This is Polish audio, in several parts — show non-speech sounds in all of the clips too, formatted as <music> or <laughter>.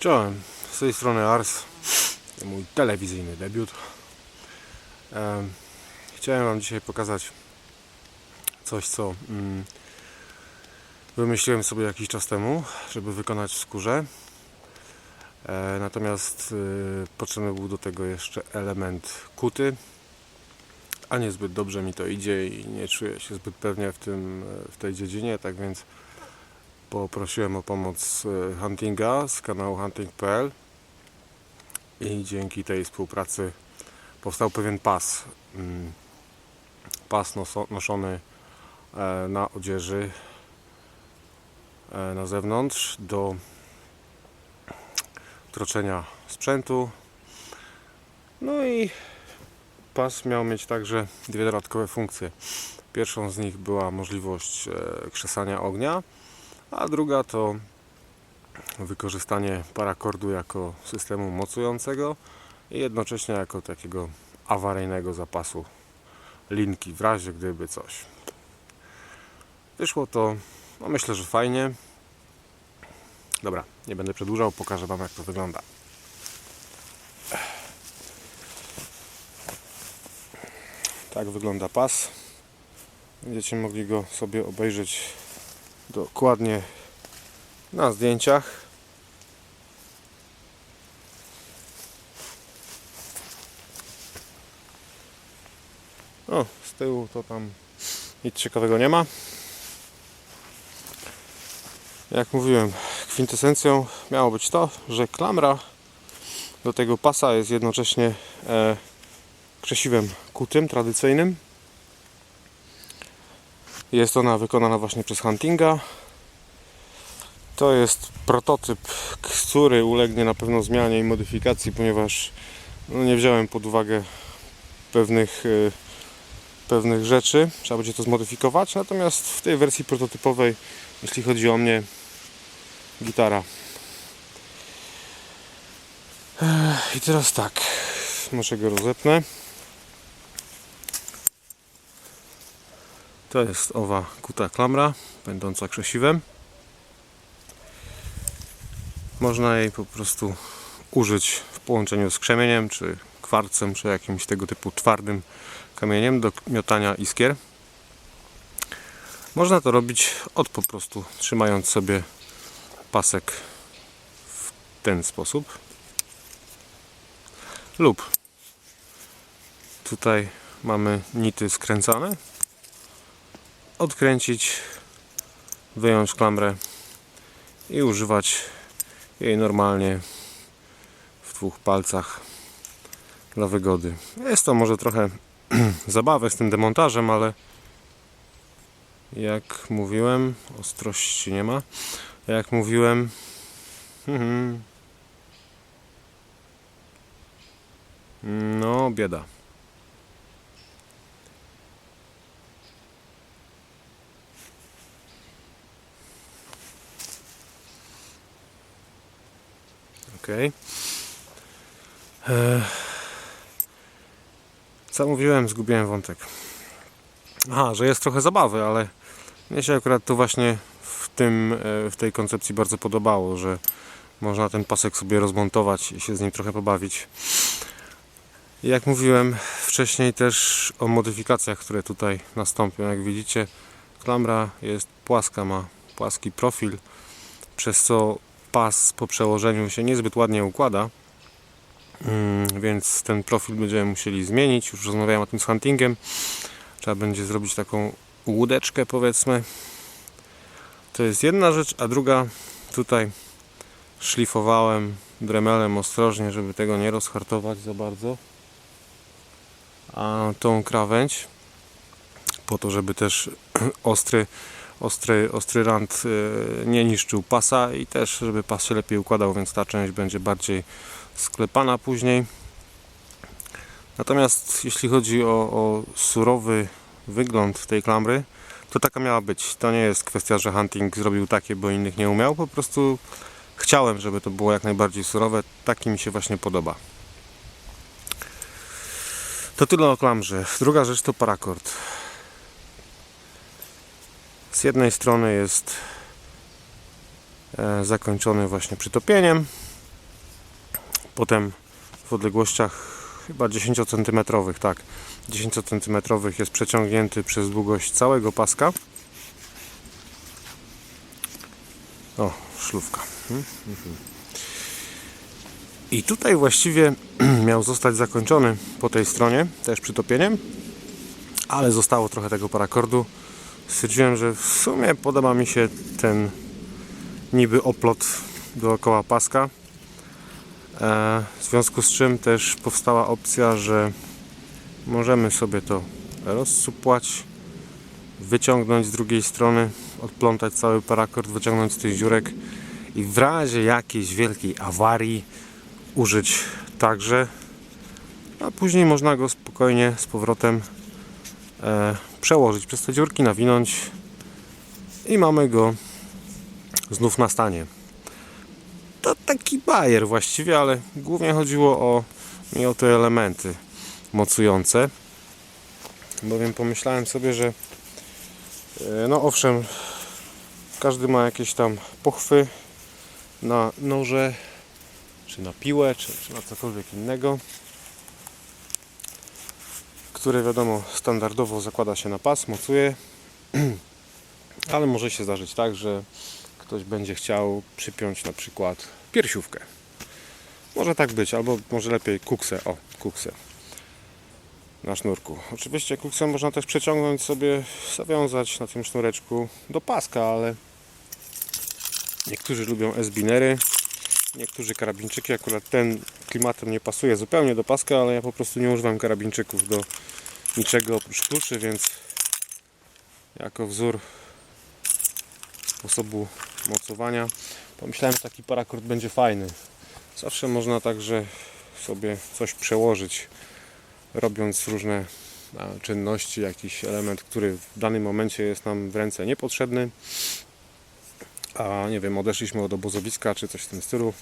Czołem, z tej strony Ars, mój telewizyjny debiut. Em, Chciałem Wam dzisiaj pokazać coś, co mm, wymyśliłem sobie jakiś czas temu, żeby wykonać w skórze. E, natomiast y, potrzebny był do tego jeszcze element kuty, a niezbyt dobrze mi to idzie i nie czuję się zbyt pewnie w, tym, w tej dziedzinie, tak więc poprosiłem o pomoc e, Huntinga z kanału hunting.pl i dzięki tej współpracy powstał pewien pas. Mm, Pas noszony e, na odzieży e, na zewnątrz do troczenia sprzętu. No i pas miał mieć także dwie dodatkowe funkcje. Pierwszą z nich była możliwość krzesania ognia, a druga to wykorzystanie parakordu jako systemu mocującego i jednocześnie jako takiego awaryjnego zapasu linki w razie gdyby coś. Wyszło to, no myślę, że fajnie. Dobra, nie będę przedłużał, pokażę Wam jak to wygląda. Tak wygląda pas. Będziecie mogli go sobie obejrzeć dokładnie na zdjęciach. O, z tyłu to tam nic ciekawego nie ma. Jak mówiłem, kwintesencją miało być to, że klamra do tego pasa jest jednocześnie e, krzesiwem kutym, tradycyjnym. Jest ona wykonana właśnie przez Huntinga. To jest prototyp, który ulegnie na pewno zmianie i modyfikacji, ponieważ no, nie wziąłem pod uwagę pewnych, e, pewnych rzeczy. Trzeba będzie to zmodyfikować. Natomiast w tej wersji prototypowej, jeśli chodzi o mnie, gitara. I teraz tak, może go rozepnę. To jest owa kuta klamra, będąca krzesiwem. Można jej po prostu użyć w połączeniu z krzemieniem, czy kwarcem, czy jakimś tego typu twardym kamieniem do miotania iskier. Można to robić od po prostu trzymając sobie pasek w ten sposób lub tutaj mamy nity skręcane odkręcić wyjąć klamrę i używać jej normalnie w dwóch palcach dla wygody. Jest to może trochę <clears throat> zabawy z tym demontażem ale jak mówiłem ostrości nie ma. Jak mówiłem <laughs> no bieda Okej. Okay. Co mówiłem? Zgubiłem wątek. Aha, że jest trochę zabawy, ale mnie się akurat to właśnie w, tym, e, w tej koncepcji bardzo podobało, że można ten pasek sobie rozmontować i się z nim trochę pobawić. Jak mówiłem wcześniej też o modyfikacjach, które tutaj nastąpią. Jak widzicie, klamra jest płaska, ma płaski profil, przez co pas po przełożeniu się niezbyt ładnie układa. Mm, Więc ten profil będziemy musieli zmienić. Już rozmawiałem o tym z huntingiem. Trzeba będzie zrobić taką łódeczkę powiedzmy. To jest jedna rzecz, a druga tutaj szlifowałem dremelem ostrożnie, żeby tego nie rozhartować za bardzo. A tą krawędź po to, żeby też <clears throat> ostry, ostry, ostry rand e, nie niszczył pasa i też żeby pas się lepiej układał, więc ta część będzie bardziej sklepana później. Natomiast jeśli chodzi o, o surowy wygląd tej klamry, to taka miała być. To nie jest kwestia, że Hunting zrobił takie, bo innych nie umiał. Po prostu chciałem, żeby to było jak najbardziej surowe. Taki mi się właśnie podoba. To tyle o klamrze. Druga rzecz to parakord. Z jednej strony jest e, zakończony właśnie przytopieniem, Potem w odległościach chyba 10 cm, tak. 10 cm jest przeciągnięty przez długość całego paska. O, szlówka. Mhm, mhm. I tutaj właściwie <clears throat> miał zostać zakończony po tej stronie, też przytopieniem, ale zostało trochę tego parakordu. Stwierdziłem, że w sumie podoba mi się ten niby oplot dookoła paska. E, W związku z czym też powstała opcja, że możemy sobie to rozsupłać, wyciągnąć z drugiej strony, odplątać cały parakord, wyciągnąć z tych dziurek i w razie jakiejś wielkiej awarii użyć także, a później można go spokojnie z powrotem przełożyć przez te dziurki, nawinąć i mamy go znów na stanie. To taki bajer właściwie, ale głównie chodziło o, mi o te elementy mocujące. Bowiem pomyślałem sobie, że e, no owszem, każdy ma jakieś tam pochwy na noże, czy na piłę, czy, czy na cokolwiek innego, które wiadomo standardowo zakłada się na pas, mocuje, <clears throat> ale może się zdarzyć tak, że ktoś będzie chciał przypiąć na przykład piersiówkę. Może tak być, albo może lepiej kuksę, o, kuksę na sznurku. Oczywiście kuksę można też przeciągnąć sobie, zawiązać na tym sznureczku do paska, ale niektórzy lubią S-binery, niektórzy karabinczyki, akurat ten klimatem nie pasuje zupełnie do paska, ale ja po prostu nie używam karabinczyków do niczego oprócz kluczy, więc jako wzór sposobu mocowania pomyślałem, że taki parakord będzie fajny. Zawsze można także sobie coś przełożyć, robiąc różne czynności, jakiś element, który w danym momencie jest nam w ręce niepotrzebny, a nie wiem, odeszliśmy od obozowiska czy coś w tym stylu,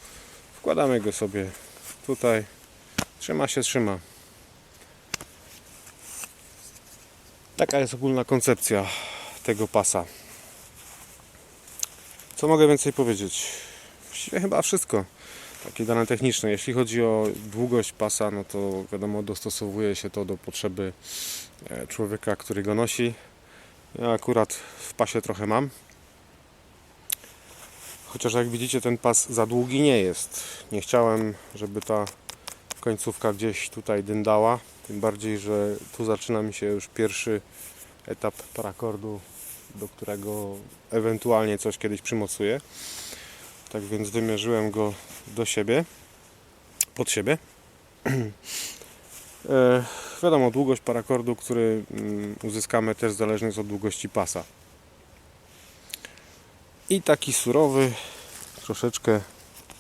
wkładamy go sobie tutaj, trzyma się, trzyma. Taka jest ogólna koncepcja tego pasa. Co mogę więcej powiedzieć? Właściwie chyba wszystko. Takie dane techniczne. Jeśli chodzi o długość pasa, no to wiadomo, dostosowuje się to do potrzeby e, człowieka, który go nosi. Ja akurat w pasie trochę mam. Chociaż jak widzicie, ten pas za długi nie jest. Nie chciałem, żeby ta końcówka gdzieś tutaj dyndała. Tym bardziej, że tu zaczyna mi się już pierwszy etap parakordu, do którego ewentualnie coś kiedyś przymocuję. Tak więc wymierzyłem go do siebie, pod siebie. <clears throat> e, wiadomo, długość parakordu, który mm, uzyskamy też zależny jest od długości pasa. I taki surowy, troszeczkę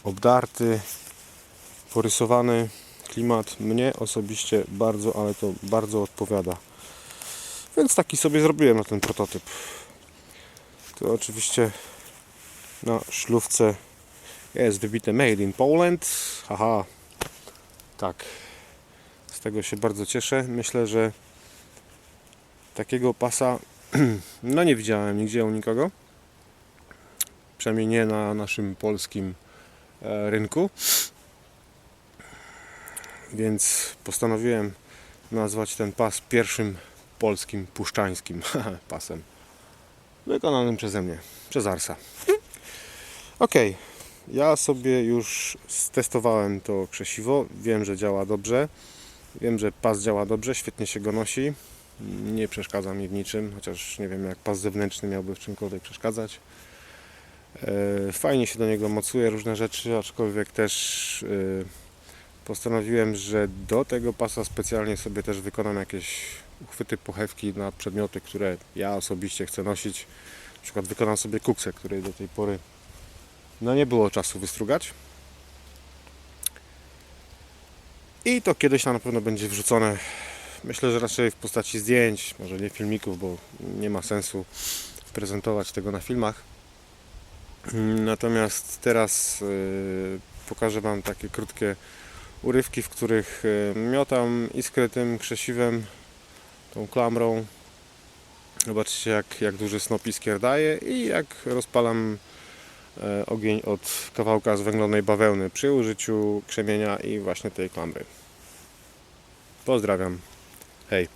obdarty, porysowany klimat mnie osobiście bardzo, ale to bardzo odpowiada. Więc taki sobie zrobiłem na ten prototyp. Tu oczywiście na szlówce jest wybite Made in Poland. Haha. Tak. Z tego się bardzo cieszę. Myślę, że takiego pasa <clears throat> no nie widziałem nigdzie u nikogo. Przynajmniej nie na naszym polskim e, rynku. Więc postanowiłem nazwać ten pas pierwszym polskim puszczańskim <laughs> pasem. Wykonanym przeze mnie, przez Arsa. Ok, ja sobie już stestowałem to krzesiwo. Wiem, że działa dobrze. Wiem, że pas działa dobrze, świetnie się go nosi. Nie przeszkadza mi w niczym, chociaż nie wiem, jak pas zewnętrzny miałby w czymkolwiek przeszkadzać. E, fajnie się do niego mocuje różne rzeczy, aczkolwiek też e, postanowiłem, że do tego pasa specjalnie sobie też wykonam jakieś uchwyty, pochewki na przedmioty, które ja osobiście chcę nosić. Na przykład wykonam sobie kuksę, której do tej pory no nie było czasu wystrugać. I to kiedyś na pewno będzie wrzucone. Myślę, że raczej w postaci zdjęć, może nie filmików, bo nie ma sensu prezentować tego na filmach. Natomiast teraz yy, pokażę Wam takie krótkie urywki, w których yy, miotam iskrę tym krzesiwem, tą klamrą. Zobaczcie jak, jak duży snop iskier daje i jak rozpalam e, ogień od kawałka zwęglonej bawełny przy użyciu krzemienia i właśnie tej klamry. Pozdrawiam. Hej.